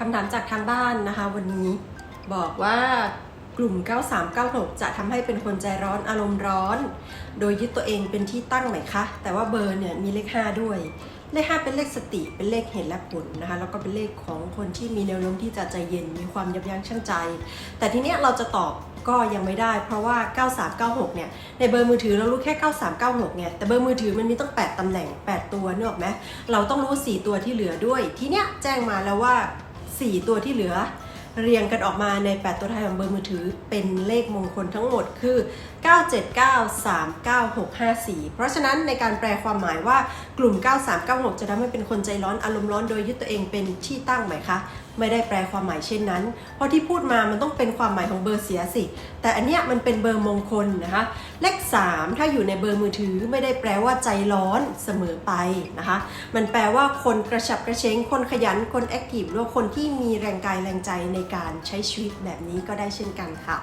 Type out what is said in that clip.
คำถามจากทางบ้านนะคะ วันนี้บอกว่ากลุ่ม 9396 จะทำให้เป็นคนใจร้อนอารมณ์ร้อน โดยยึดตัวเองเป็นที่ตั้งไหมคะ แต่ว่าเบอร์เนี่ยมีเลข 5 ด้วย เลข 5 เป็นเลขสติ เป็นเลขเหตุและผลนะคะ แล้วก็เป็นเลขของคนที่มีแนวโน้มที่จะใจเย็น มีความยับยั้งชั่งใจ แต่ทีเนี้ยเราจะตอบก็ยังไม่ได้ เพราะว่า 9396 เนี่ย ในเบอร์มือถือเรารู้แค่ 9396 เนี่ย แต่เบอร์มือถือมันมีตั้ง 8ตำแหน่ง 8 ตัวเนออกไหมเราต้องรู้ 4 ตัวที่เหลือด้วย ทีเนี้ยแจ้งมาแล้วว่า 4 ตัวที่เหลือ เรียงกันออกมาใน 8 ตัวท้ายของเบอร์มือถือเป็นเลขมงคลทั้งหมดคือ 9793964 เพราะฉะนั้นในการแปลความหมายว่ากลุ่ม 9396 จะทำให้เป็นคนใจร้อนอารมณ์ร้อนโดยยึดตัวเองเป็นที่ตั้งไหมคะ ไม่ได้แปลความหมายเช่นนั้น เพราะที่พูดมามันต้องเป็นความหมายของเบอร์เสียสิ แต่อันเนี้ยมันเป็นเบอร์มงคลนะคะ เลข 3 ถ้าอยู่ในเบอร์มือถือไม่ได้แปลว่าใจร้อนเสมอไปนะคะ มันแปลว่าคนกระฉับกระเฉงคนขยันคนแอคทีฟหรือว่าคนที่มีแรงกายแรงใจในการใช้ชีวิตแบบนี้ก็ได้เช่นกันค่ะ